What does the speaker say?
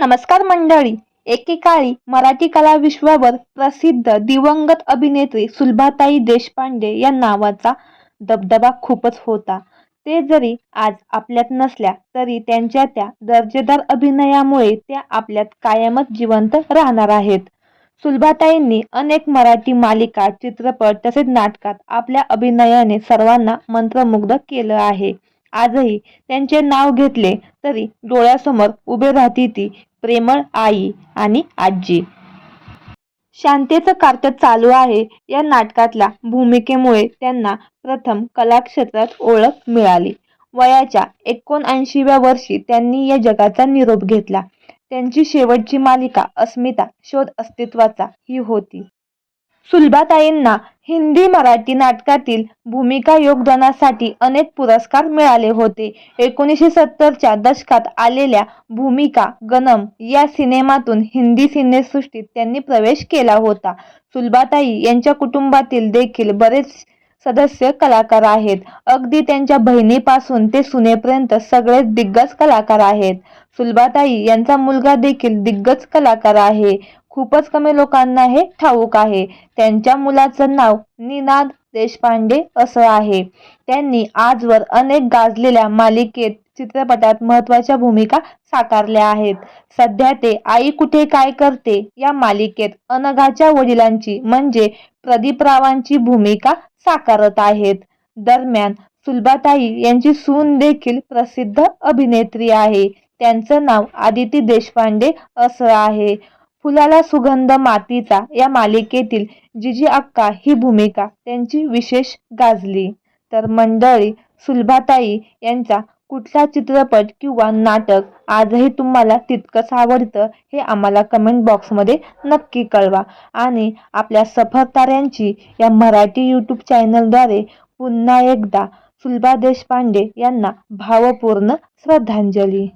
नमस्कार मंडळी. एकेकाळी मराठी कला विश्वावर प्रसिद्ध दिवंगत अभिनेत्री सुलभाताई देशपांडे या नावाचा दबदबा खूपच होता. ते जरी आज आपल्यात नसल्या तरी त्यांच्या त्या दर्जेदार अभिनयामुळे त्या आपल्यात कायमच जिवंत राहणार आहेत. सुलभाताईंनी अनेक मराठी मालिका चित्रपट तसेच नाटकात आपल्या अभिनयाने सर्वांना मंत्रमुग्ध केलं आहे. आजही त्यांचे नाव घेतले तरी डोळ्यासमोर उभे राहती ती प्रेमळ आई आणि आजी. शांतेचं कार्य चालू आहे या नाटकातल्या भूमिकेमुळे त्यांना प्रथम कलाक्षेत्रात ओळख मिळाली. वयाच्या एकोणऐंशीव्या वर्षी त्यांनी या जगाचा निरोप घेतला. त्यांची शेवटची मालिका अस्मिता शोध अस्तित्वाचा ही होती. सुलभाताईंना हिंदी मराठी नाटकातील भूमिका योगदानासाठी अनेक पुरस्कार मिळाले होते. एकोणीसशे सत्तरच्या दशकात आलेल्या भूमिका गनम या सिनेमातून हिंदी सिनेसृष्टीत त्यांनी प्रवेश केला होता. सुलभाताई यांच्या कुटुंबातील देखील बरेच सदस्य कलाकार आहेत. अगदी त्यांच्या बहिणीपासून ते सुनेपर्यंत सगळेच दिग्गज कलाकार आहेत. सुलभाताई यांचा मुलगा देखील दिग्गज कलाकार आहे. खूपच कमी लोकांना हे ठाऊक आहे. त्यांच्या मुलाचं नाव निनाद देशपांडे असं आहे. त्यांनी आजवर अनेक गाजलेल्या मालिकेत चित्रपटात महत्त्वाच्या भूमिका साकारल्या आहेत. सध्या ते आई कुठे काय करते या मालिकेत अनघाच्या वडिलांची म्हणजे प्रदीपरावांची भूमिका साकारत आहेत. दरम्यान सुलभाताई यांची सून देखील प्रसिद्ध अभिनेत्री आहे. त्यांचं नाव आदिती देशपांडे असं आहे. फुलाला सुगंध मातीचा या मालिकेतील जिजी अक्का ही भूमिका त्यांची विशेष गाजली. तर मंडळी सुलभाताई यांचा कुठला चित्रपट किंवा नाटक आजही तुम्हाला तितकंच आवडतं हे आम्हाला कमेंट बॉक्समध्ये नक्की कळवा. आणि आपल्या सफरताऱ्यांची या मराठी यूट्यूब चॅनलद्वारे पुन्हा एकदा सुलभा देशपांडे यांना भावपूर्ण श्रद्धांजली.